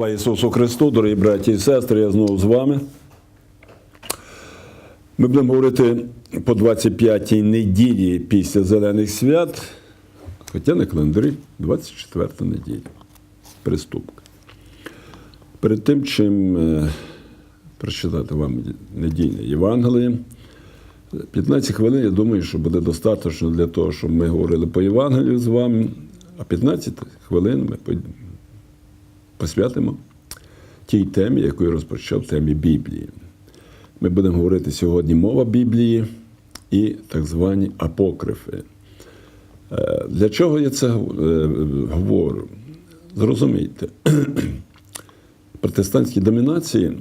Слава Ісусу Христу, дорогі браті і сестри, я знову з вами. Ми будемо говорити по 25-й неділі після Зелених свят, хоча на календарі 24 неділя. Приступка. Перед тим, чим е, прочитати вам недільне Євангеліє, 15 хвилин, я думаю, що буде достатньо для того, щоб ми говорили по Євангелію з вами, а 15 хвилин ми посвятимо тій темі, яку я розпочав темі Біблії. Ми будемо говорити сьогодні мова Біблії і так звані апокрифи. Е, Для чого я це е, говорю? Зрозумійте, протестантські домінації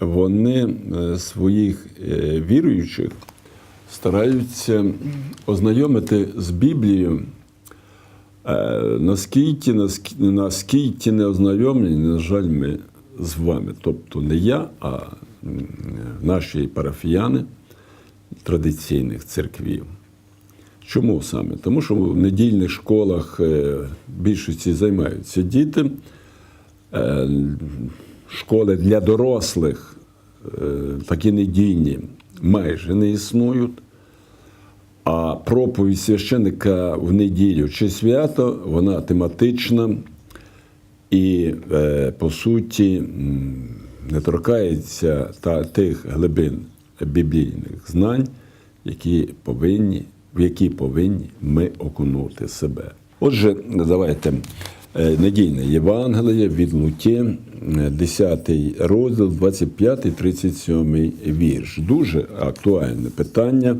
вони е, своїх віруючих стараються ознайомити з Біблією Наскільки, наскільки, наскільки не ознайомлені, на жаль, ми з вами. Тобто не я, а наші парафіяни традиційних церквів. Чому саме? Тому що в недільних школах е, більшості займаються діти. Е, Школи для дорослих е, такі недільні майже не існують. А проповідь священника в неділю чи свято, вона тематична і, е, по суті, не торкається та, тих глибин біблійних знань, які повинні, в які повинні ми окунути себе. Отже, давайте е, недільне Євангеліє від Луки, е, 10 розділ, 25-37 вірш. Дуже актуальне питання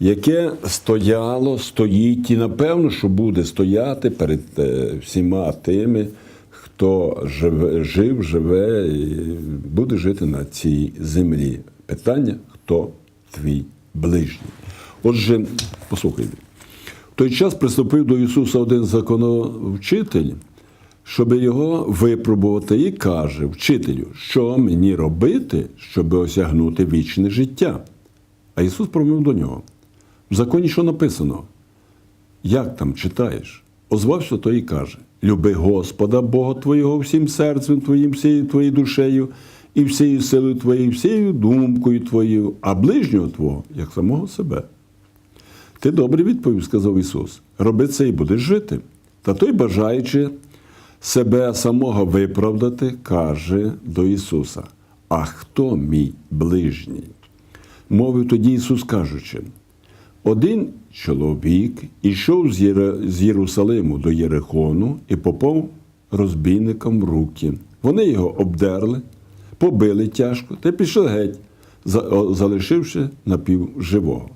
яке стояло, стоїть і напевно, що буде стояти перед е, всіма тими, хто живе, жив, живе і буде жити на цій землі. Питання, хто твій ближній. Отже, послухайте. В той час приступив до Ісуса один законовчитель, щоб його випробувати, і каже: Вчителю, що мені робити, щоб осягнути вічне життя? А Ісус промив до нього. В законі що написано? Як там читаєш? Озвався той і каже: Люби Господа, Бога Твого, всім серцем Твоїм, всією твоєю душею, і всією силою Твоєю, всією думкою Твоєю, а ближнього Твого, як самого себе. Ти добре відповів, сказав Ісус. Роби це і будеш жити. Та той, бажаючи себе самого виправдати, каже до Ісуса: А хто мій ближній? Мовив тоді Ісус, кажучи: один чоловік ішов з Єрусалиму до Єрихону і попав розбійникам в руки. Вони його обдерли, побили тяжко та пішли геть, залишивши напівживого.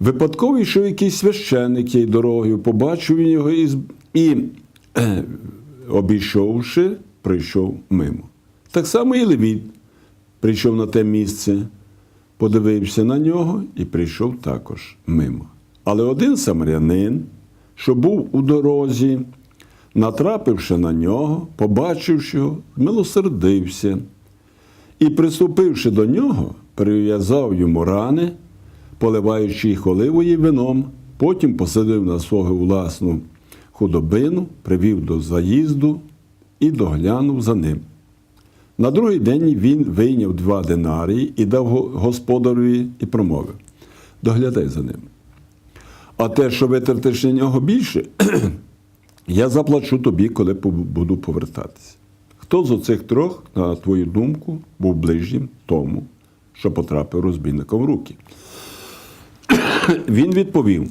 Випадково йшов якийсь священник тією дорогою, побачив він його і, і обійшовши, прийшов мимо. Так само і Левіт прийшов на те місце, подивився на нього і прийшов також мимо. Але один самарянин, що був у дорозі, натрапивши на нього, побачивши його, милосердився і, приступивши до нього, перев'язав йому рани, поливаючи їх оливою вином, потім посадив на свою власну худобину, привів до заїзду і доглянув за ним. На другий день він вийняв два динарії і дав го- господареві і промовив: доглядай за ним. А те, що витратиш на нього більше, я заплачу тобі, коли буду повертатися. Хто з оцих трьох, на твою думку, був ближнім тому, що потрапив розбійником в руки? Він відповів: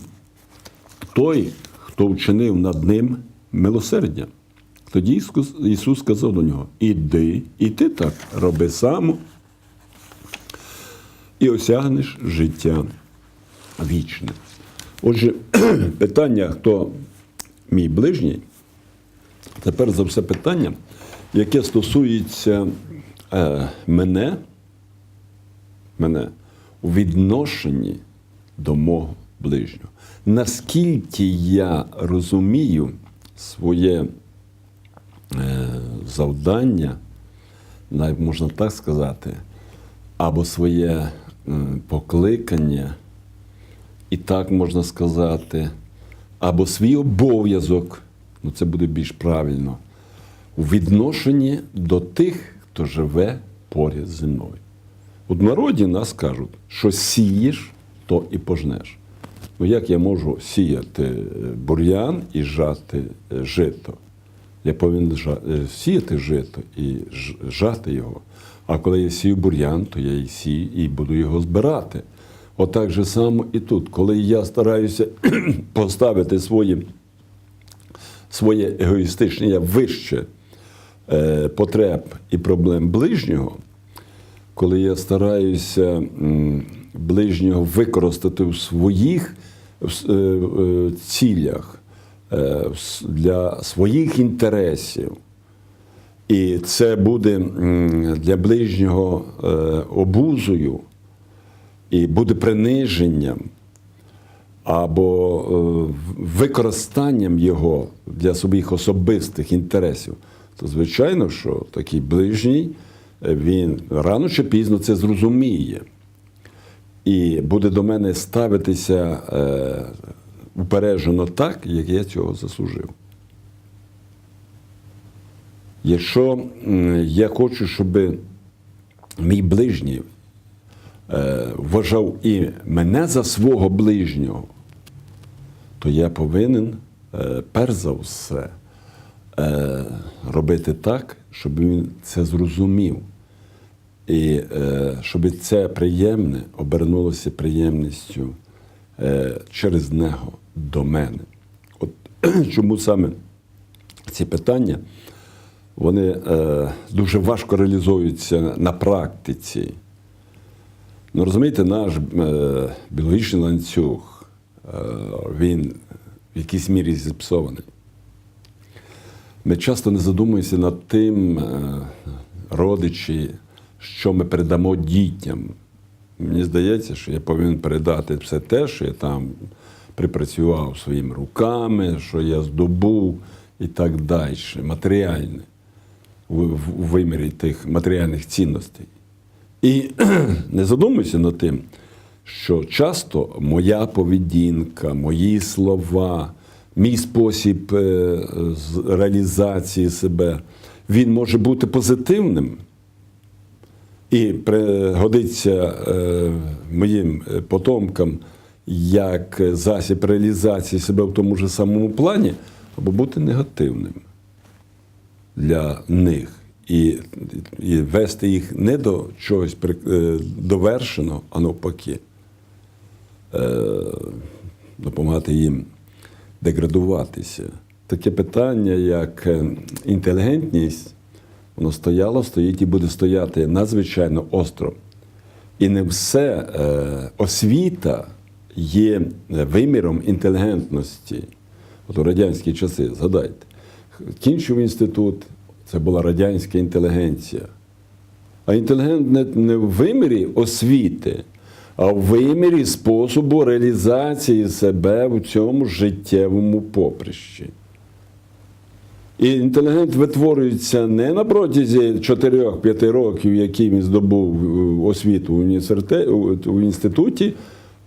той, хто вчинив над ним милосердя. Тоді Ісус- сказав до нього: Іди, і ти так роби само, і осягнеш життя вічне. Отже, питання, хто мій ближній, тепер за все питання, яке стосується е, мене, мене у відношенні до мого ближнього. Наскільки я розумію своє завдання, навіть можна так сказати, або своє е, покликання, і так можна сказати, або свій обов'язок, ну це буде більш правильно, у відношенні до тих, хто живе поряд зі мною. У народі нас кажуть, що сієш, то і пожнеш. Ну як я можу сіяти е, бур'ян і жати е, жито? Я повинен е, сіяти жито і жати його. А коли я сію бур'ян, то я і сію і буду його збирати. Отак же само і тут. Коли я стараюся поставити свої, своє егоїстичне я вище е, потреб і проблем ближнього, коли я стараюся м, ближнього використати в своїх е, е, цілях для своїх інтересів, і це буде для ближнього е, обузою, і буде приниженням або е, використанням його для своїх особистих інтересів, то звичайно, що такий ближній е, він рано чи пізно це зрозуміє. І буде до мене ставитися е, упереджено так, як я цього заслужив. Якщо я хочу, щоб мій ближній е, вважав і мене за свого ближнього, то я повинен е, перш за все е, робити так, щоб він це зрозумів. І щоб це приємне обернулося приємністю через нього до мене. От чому саме ці питання вони е, дуже важко реалізуються на практиці. Ну, розумієте, наш е, біологічний ланцюг, е, він в якійсь мірі зіпсований. Ми часто не задумуємося над тим, е, родичі, що ми передамо дітям. Мені здається, що я повинен передати все те, що я там припрацював своїми руками, що я здобув і так далі, матеріальне в- вимірі тих матеріальних цінностей. І не задумуйся над тим, що часто моя поведінка, мої слова, мій спосіб е, реалізації себе, він може бути позитивним і пригодиться е, моїм потомкам як засіб реалізації себе в тому ж самому плані, або бути негативним для них і, і вести їх не до чогось е, довершеного, а навпаки, е, допомагати їм деградуватися. Таке питання, як е, інтелігентність, воно стояло, стоїть і буде стояти надзвичайно остро. І не все освіта є виміром інтелігентності. От у радянські часи, згадайте, кінчив інститут, це була радянська інтелігенція. А інтелігент не, в вимірі освіти, а в вимірі способу реалізації себе в цьому життєвому поприщі. І інтелігент витворюється не на протязі 4-5 років, які він здобув е, освіту в інституті,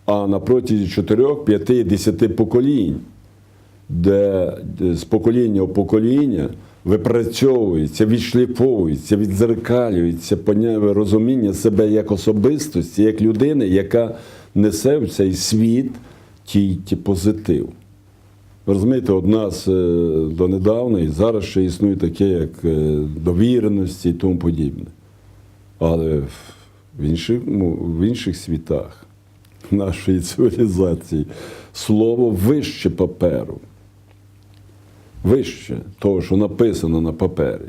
а на протязі 4, 5, 10 поколінь, де з покоління в покоління випрацьовується, відшліфовується, відзеркалюється розуміння себе як особистості, як людини, яка несе в цей світ тільки позитив. Ви розумієте, от нас е, донедавна і зараз ще існує таке, як е, довіреності і тому подібне. Але в- інших, в інших світах нашої цивілізації слово вище паперу. Вище того, що написано на папері.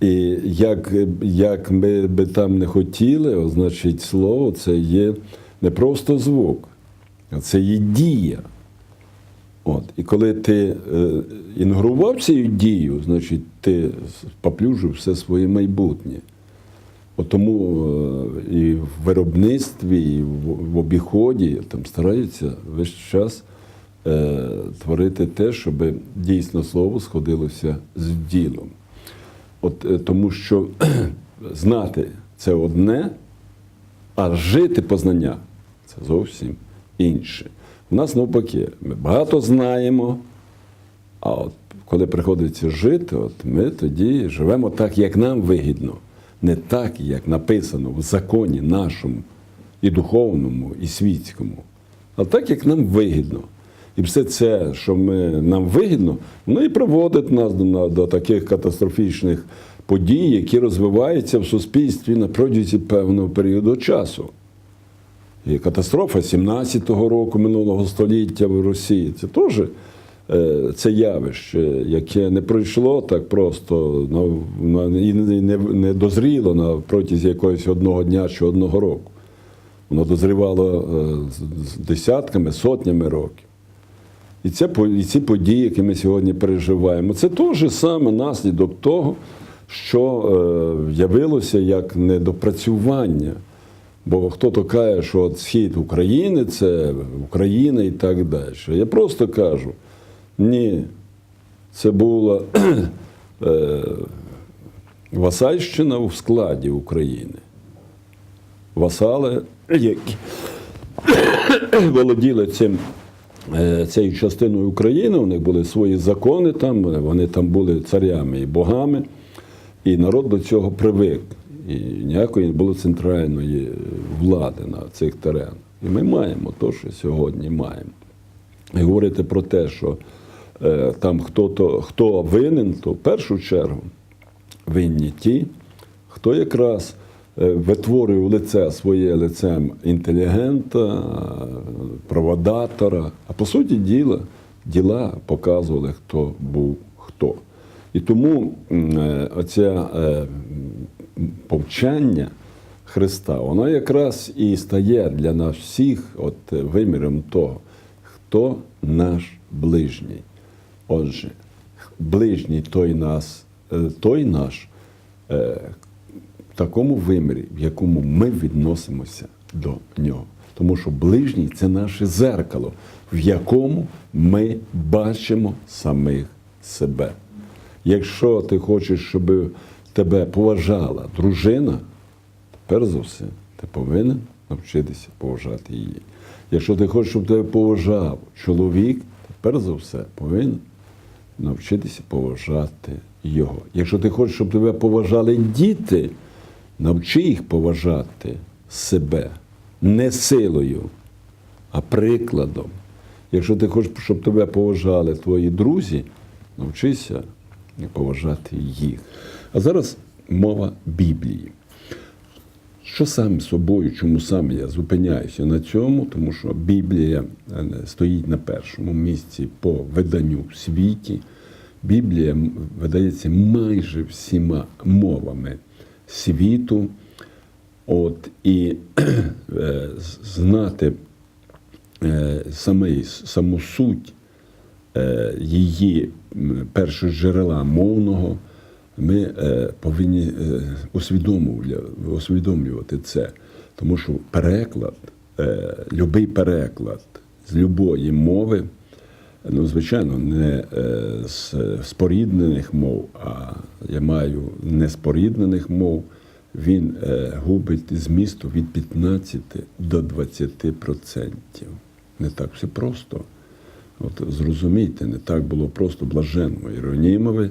І як, як ми би там не хотіли, значить, слово це є не просто звук, а це є дія. От. І коли ти е, інгрував цю дію, значить ти поплюжив все своє майбутнє. Тому е, і в виробництві, і в обіході там стараються весь час е, творити те, щоб дійсно слово сходилося з ділом. От, е, тому що знати це одне, а жити познання це зовсім інше. У нас навпаки, ми багато знаємо, а от коли приходиться жити, от ми тоді живемо так, як нам вигідно, не так, як написано в законі нашому, і духовному, і світському, а так, як нам вигідно. І все це, що ми, нам вигідно, воно і приводить нас до, до таких катастрофічних подій, які розвиваються в суспільстві на протязі певного періоду часу. І катастрофа 17-го року минулого століття в Росії це теж це явище, яке не пройшло так просто на, і не, не, дозріло на протязі якогось одного дня чи одного року. Воно дозрівало е, десятками, сотнями років. І, це, і ці події, які ми сьогодні переживаємо, це теж саме наслідок того, що е, явилося як недопрацювання. Бо хто то каже, що от схід України це Україна і так далі. Я просто кажу: ні, це була е, Васальщина в складі України. Васали, які володіли цим, е, цією частиною України, у них були свої закони там, вони там були царями і богами, і народ до цього привик. І ніякої не було центральної влади на цих теренах. І ми маємо те, що сьогодні маємо. І говорити про те, що е, там хто-то, хто винен, то в першу чергу винні ті, хто якраз е, витворює лице своє лицем інтелігента, проводатора, а по суті діла, діла показували, хто був хто. І тому е, оця е, м, повчання Христа, воно якраз і стає для нас всіх от виміром того, хто наш ближній. Отже, ближній той нас, е, той наш е, в такому вимірі, в якому ми відносимося до нього. Тому що ближній це наше зеркало, в якому ми бачимо самих себе. Якщо ти хочеш, щоб тебе поважала дружина, перш за все, ти повинен навчитися поважати її. Якщо ти хочеш, щоб тебе поважав чоловік, ти перш за все повинен навчитися поважати його. Якщо ти хочеш, щоб тебе поважали діти, навчи їх поважати себе не силою, а прикладом. Якщо ти хочеш, щоб тебе поважали твої друзі, навчися поважати їх. А зараз мова Біблії. Що сам собою, чому саме я зупиняюся на цьому? Тому що Біблія е, стоїть на першому місці по виданню в світі. Біблія видається майже всіма мовами світу. От, і е, знати е, самий, саму суть її першого джерела мовного, ми е, повинні е, усвідомлювати, це. Тому що переклад, е, любий переклад з любої мови, ну, звичайно, не з споріднених мов, а я маю неспоріднених мов, він губить змісту від 15 до 20%. Не так все просто. От зрозумійте, не так було просто блаженному Іронімові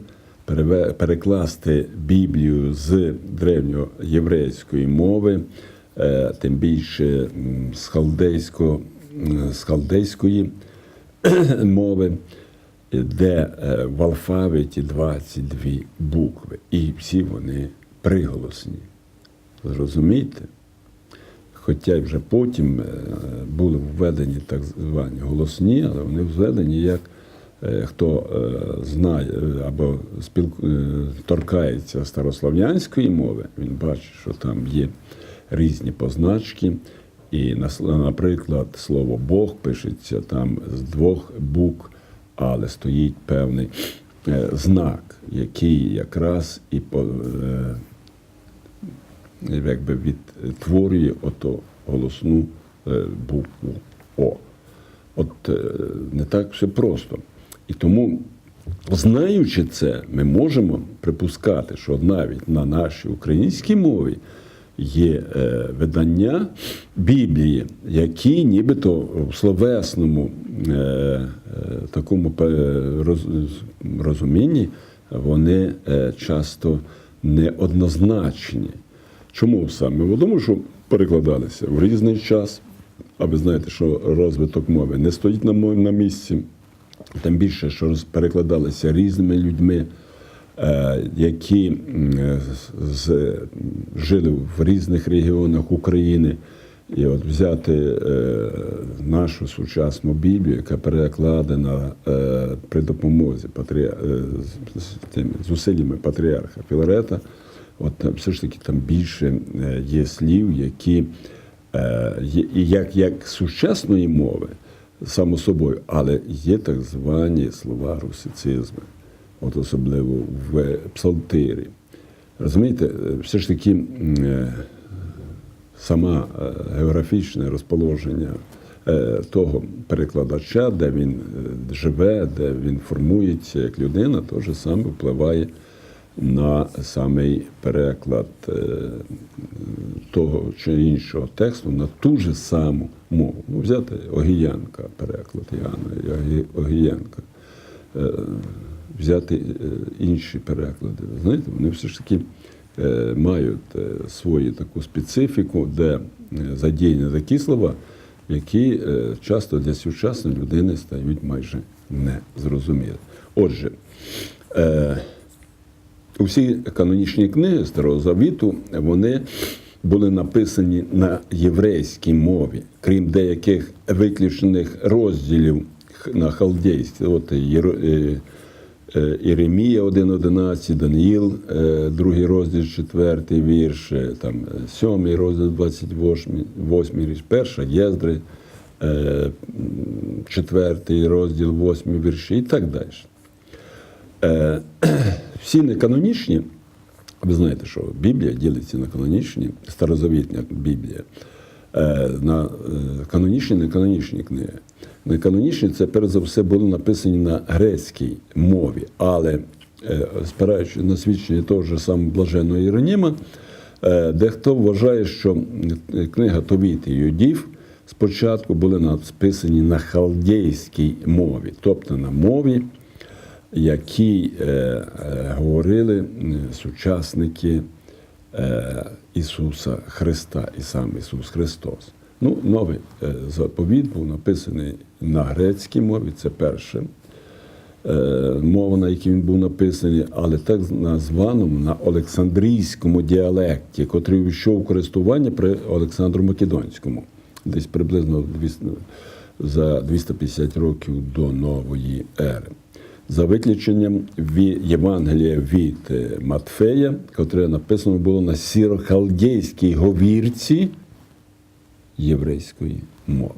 перекласти Біблію з древньоєврейської мови, е, тим більше з, халдейсько, з халдейської мови, де е, в алфавіті 22 букви, і всі вони приголосні. Зрозумійте? Хоча вже потім е, були введені так звані голосні, але вони введені як хто е, знає е, або спілку, е, торкається старослов'янської мови, він бачить, що там є різні позначки. І, наприклад, слово Бог пишеться там з двох букв, але стоїть певний е, знак, який якраз і е, якби відтворює ото голосну е, букву О. От е, не так все просто. І тому, знаючи це, ми можемо припускати, що навіть на нашій українській мові є е, видання Біблії, які нібито в словесному е, е, такому роз- розумінні вони часто неоднозначні. Чому саме? Бо Тому що перекладалися в різний час, а ви знаєте, що розвиток мови не стоїть на, на місці. Тим більше, що перекладалися різними людьми, е, які жили в різних регіонах України. І от взяти е, нашу сучасну Біблію, яка перекладена е, при допомозі тими зусиллями патріарха Філарета, от все ж таки там більше є слів, які як, як сучасної мови, само собою, але є так звані слова русицизми, от особливо в псалтирі. Розумієте, е, все ж таки. е, сама е, географічне розположення того перекладача, де він живе, де він формується як людина, теж саме впливає на самий переклад е, того чи іншого тексту на ту ж саму мову. Ну, взяти Огіянка, переклад Яна Огі- Огіянка. Е, Взяти е, інші переклади. Знаєте, вони все ж таки мають свою таку специфіку, де задіяні такі слова, які часто для сучасної людини стають майже незрозумілі. Отже, усі канонічні книги Старого Завіту вони були написані на єврейській мові, крім деяких виключених розділів на халдейській. От Єремія 1.11, Даниїл, другий розділ, четвертий вірш, е, там е, сьомий розділ, 28 восьмий вірш, перша Єздри, е, четвертий розділ, восьмий вірші і так далі. Е, всі неканонічні, ви знаєте, що Біблія ділиться на канонічні, старозавітня Біблія, е, на е, канонічні і неканонічні книги. Неканонічні це перш за все були написані на грецькій мові, але е, спираючись на свідчення того ж самого блаженного Іероніма, е, дехто вважає, що книга Товіт і Юдів спочатку були написані на халдейській мові, тобто на мові, які е, е, говорили сучасники е, Ісуса Христа і сам Ісус Христос. Ну, новий е, заповіт був написаний на грецькій мові, це перше. Е, мова, на якій він був написаний, але так названому на Олександрійському діалекті, котрий війшов у користування при Олександру Македонському, десь приблизно 200 за 250 років до нової ери. За виключенням Євангелія від е, Матфея, котре написано було на сірохалдейській говірці єврейської мови.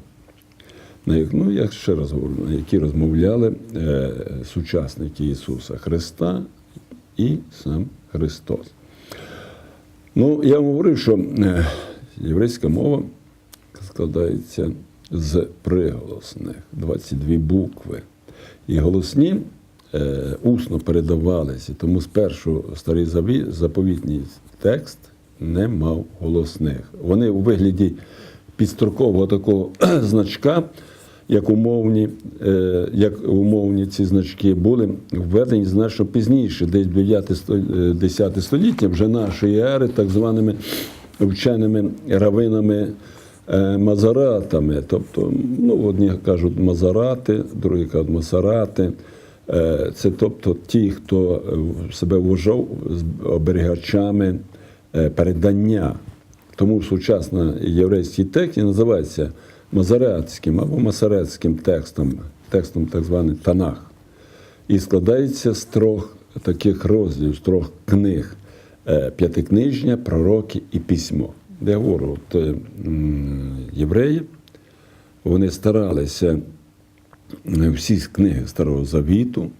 Ну, я ще раз говорю, які розмовляли е, сучасники Ісуса Христа і сам Христос. Ну, я вам говорив, що е, єврейська мова складається з приголосних 22 букви. І голосні усно передавалися, тому спершу старий заповітній текст не мав голосних. Вони у вигляді підстрокового такого значка, як умовні, е, як умовні ці значки були введені значно пізніше, десь 9 сто- е, 10 століття вже нашої ери, так званими вченими равинами е, мазаратами. Тобто, ну, одні кажуть мазарати, другі кажуть масарати. Е, Це тобто ті, хто е, себе вважав оберігачами е, передання. Тому сучасний єврейський текст називається мазаратським або масаретським текстом, текстом так званий Танах. І складається з трьох таких розділів, з трьох книг: п'ятикнижня, пророки і письмо. Де я говорю, от, євреї вони старалися всі книги Старого Завіту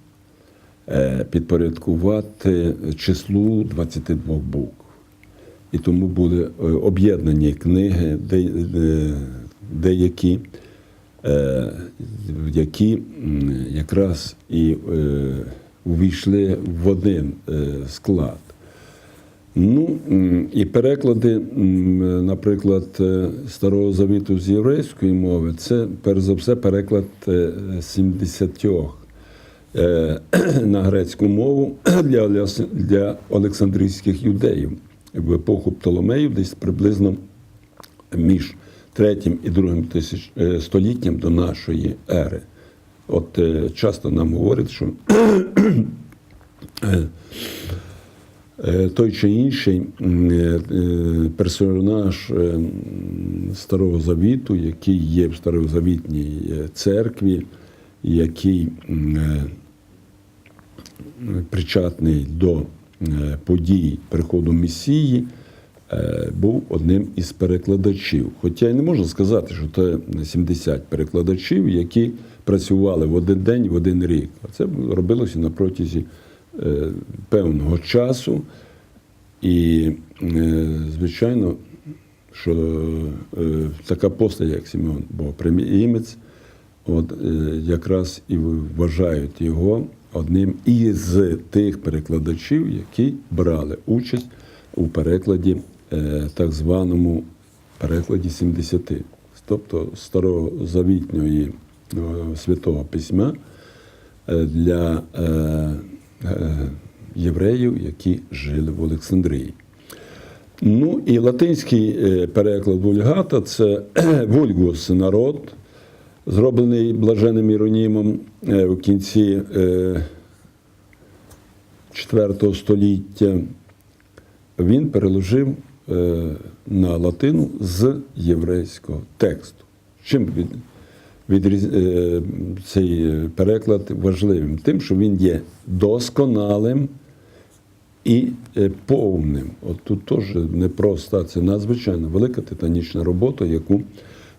е, підпорядкувати числу 22 букв. І тому були е, об'єднані книги, де, де- деякі, е, які якраз і е, увійшли в один е, склад. Ну і переклади, наприклад, е, Старого Завіту з єврейської мови, це перш за все переклад е, 70 е, на грецьку мову для, для Олександрійських юдеїв в епоху Птоломеїв, десь приблизно між третім і другим тисяч е, століттям до нашої ери. От е, часто нам говорять, що е, е, той чи інший е, е, персонаж е, Старого Завіту, який є в Старозавітній е, церкві, який м, е, причетний до е, подій приходу Месії, е, був одним із перекладачів. Хоча я не можу сказати, що це 70 перекладачів, які працювали в один день, в один рік. А це робилося на протязі е, певного часу. І, е, звичайно, що е, така постать, як Сімеон Богоприміємець, от е, якраз і вважають його одним із тих перекладачів, які брали участь у перекладі, е, так званому перекладі 70, тобто старозавітньої е, святого письма е, для е, е, євреїв, які жили в Олександрії. Ну і латинський е, переклад вульгата це вульгус народ, зроблений блаженним Іронімом е, в кінці е, IV століття. Він переложив е, на латину з єврейського тексту. Чим від, відріз, е, цей переклад важливим? Тим, що він є досконалим і е, повним. От тут теж непроста, це надзвичайно велика титанічна робота, яку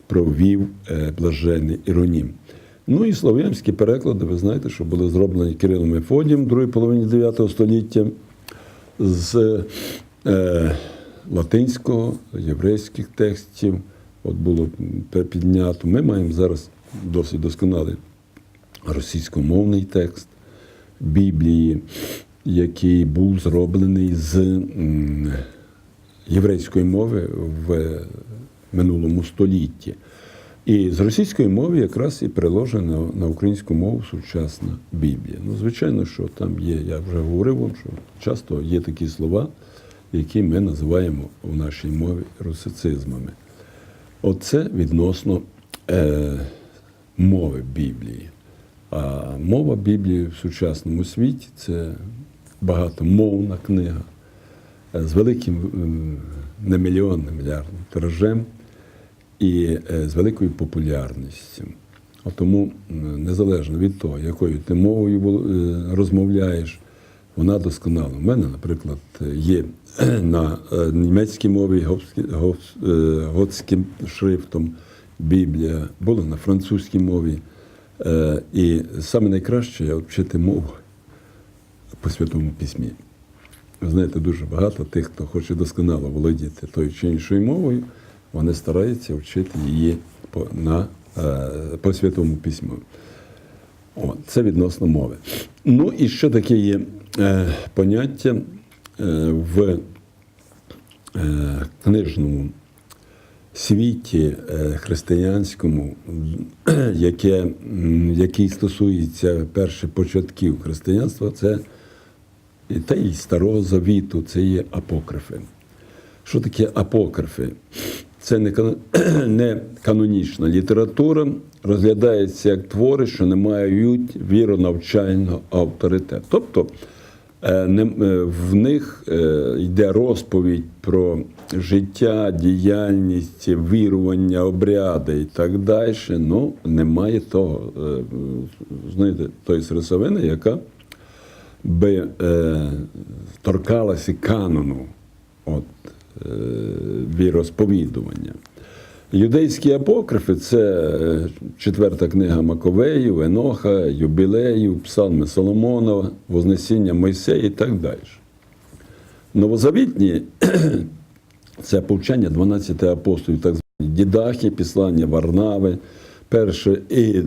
провів е, блажений Іронім. Ну і слов'янські переклади, ви знаєте, що були зроблені Кирилом Мефодієм в другій половині 9 століття з е, латинського, єврейських текстів. От було піднято. Ми маємо зараз досить досконалий російськомовний текст Біблії, який був зроблений з єврейської мови в минулому столітті. І з російської мови якраз і переложена на українську мову сучасна Біблія. Ну, звичайно, що там є, я вже говорив вам, що часто є такі слова, які ми називаємо в нашій мові русицизмами. Оце відносно е, мови Біблії. А мова Біблії в сучасному світі це багатомовна книга з великим м, не мільйонним мільярдним тиражем і е, з великою популярністю. А Тому незалежно від того, якою ти мовою е, розмовляєш, вона досконала. У мене, наприклад, є на е, німецькій мові готським шрифтом Біблія, було на французькій мові. Е, І саме найкраще вчити мову по Святому Письмі. Ви знаєте, дуже багато тих, хто хоче досконало володіти тою чи іншою мовою, вони стараються вчити її по, на, е, по Святому Письму. О, це відносно мови. Ну і ще таке є е, поняття в книжному світі е, християнському, яке, який стосується перших початків християнства, це та й старого завіту, це є апокрифи. Що таке апокрифи? Це не, канонічна література, розглядається як твори, що не мають віронавчального авторитету. Тобто в них е, йде розповідь про життя, діяльність, вірування, обряди і так далі. Ну, немає того, е, знаєте, тої серцевини, яка би е, торкалася канону от, е, віросповідування. Юдейські апокрифи це е, четверта книга Маковеїв, Еноха, Юбілеїв, Псалми Соломонова, Вознесіння Мойсея і так далі. Новозавітні це повчання 12 апостолів, так звані Дідахи, післання Варнави, перше і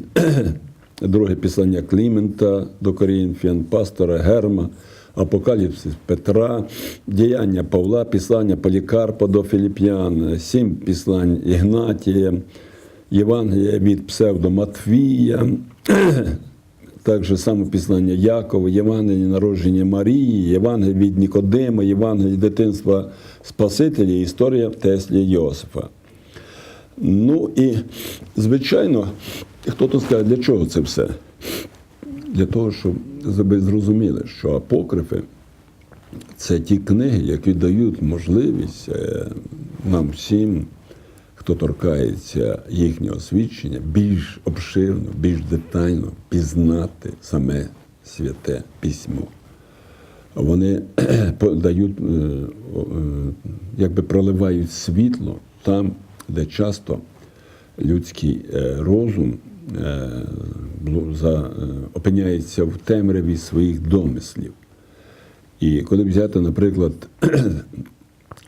друге післання Клімента до Корінфян, пастора Герма, Апокаліпсис Петра, діяння Павла, післання Полікарпа до Філіп'ян, сім післань Ігнатія, Євангелія від псевдоматвія, також саме післання Якова, Євангеліє народження Марії, Євангеліє від Нікодима, Євангеліє дитинства Спасителя, історія Теслі Йосифа. Ну і, звичайно, хто то скаже, для чого це все? Для того, щоб ви зрозуміли, що апокрифи це ті книги, які дають можливість е, нам всім, хто торкається їхнього свідчення, більш обширно, більш детально пізнати саме святе письмо. Вони дають, е, е, якби проливають світло там, де часто людський розум за- е, опиняється в темряві своїх домислів. І коли взяти, наприклад,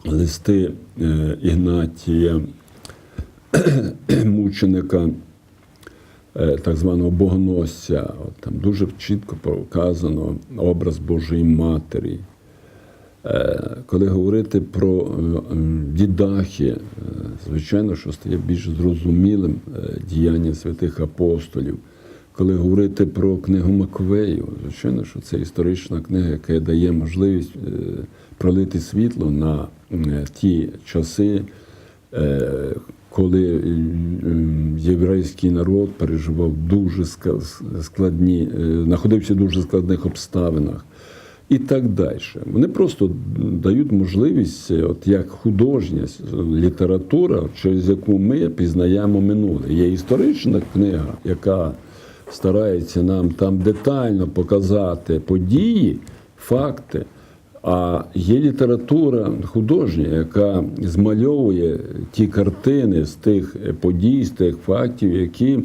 листи е, Ігнатія, мученика, е, так званого богоносця, там дуже чітко показано образ Божої Матері. Е, Коли говорити про е, дідахи, е, звичайно, що стає більш зрозумілим е, діяння святих апостолів. Коли говорити про книгу Маковею, звичайно, що це історична книга, яка дає можливість пролити світло на ті часи, коли єврейський народ переживав дуже складні, знаходився в дуже складних обставинах і так далі. Вони просто дають можливість, е, от як художня література, через яку ми пізнаємо минуле. Є історична книга, яка старається нам там детально показати події, факти. А є література художня, яка змальовує ті картини з тих подій, з тих фактів, які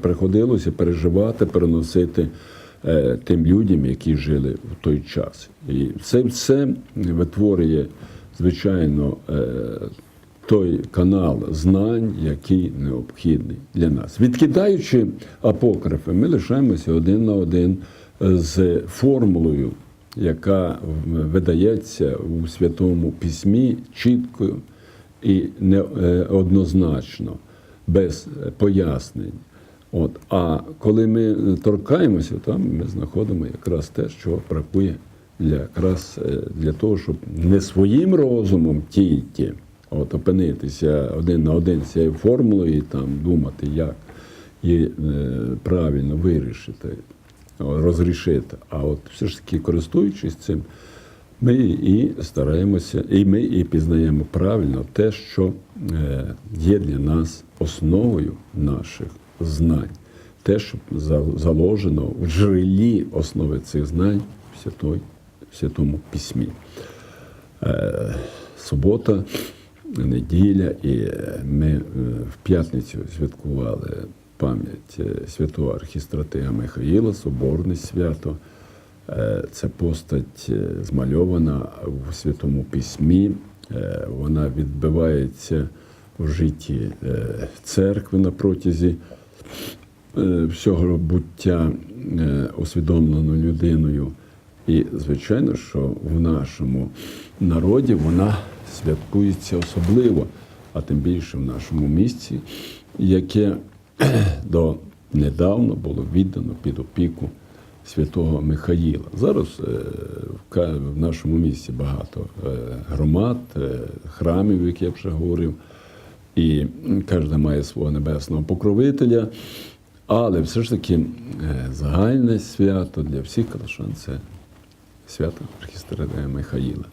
приходилося переживати, переносити тим людям, які жили в той час. І це все витворює, звичайно, е, той канал знань, який необхідний для нас. Відкидаючи апокрифи, ми лишаємося один на один з формулою, яка видається у Святому Письмі чітко і неоднозначно, без пояснень. От. А коли ми торкаємося, там ми знаходимо якраз те, що бракує для, якраз е, для того, щоб не своїм розумом тільки от, опинитися один на один цією формулою і там думати, як її е, правильно вирішити, розрішити. А от все ж таки, користуючись цим, ми і стараємося, і ми і пізнаємо правильно те, що е, є для нас основою наших знань, те, що заложено в джерелі основи цих знань в, святой, в Святому Письмі. Е, субота, неділя, і ми е, в п'ятницю святкували пам'ять е, святого архістратига Михаїла, соборне свято. Це постать змальована в Святому Письмі. Вона відбивається в житті церкви на протязі всього буття е, усвідомлено людиною. І, звичайно, що в нашому народі вона святкується особливо, а тим більше в нашому місці, яке до недавно було віддано під опіку святого Михаїла. Зараз е, в нашому місті багато е, громад, е, храмів, як я вже говорив, і кожен має свого небесного покровителя. Але все ж таки е, загальне свято для всіх калашан це свято архістратига Михаїла.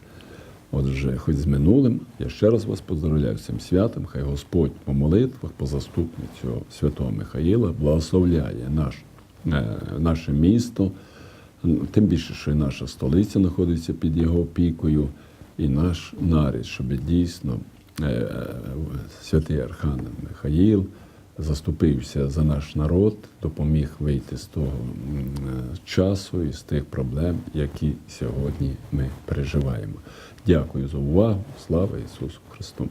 Отже, хоч з минулим, я ще раз вас поздравляю з цим святом. Хай Господь по молитвах, по заступницю святого Михаїла благословляє наш, е, наше місто, тим більше, що і наша столиця знаходиться під його опікою, і наш нарід, щоб дійсно святий Архангел Михаїл заступився за наш народ, допоміг вийти з того е, часу і з тих проблем, які сьогодні ми переживаємо. Дякую за увагу. Слава Ісусу Христу!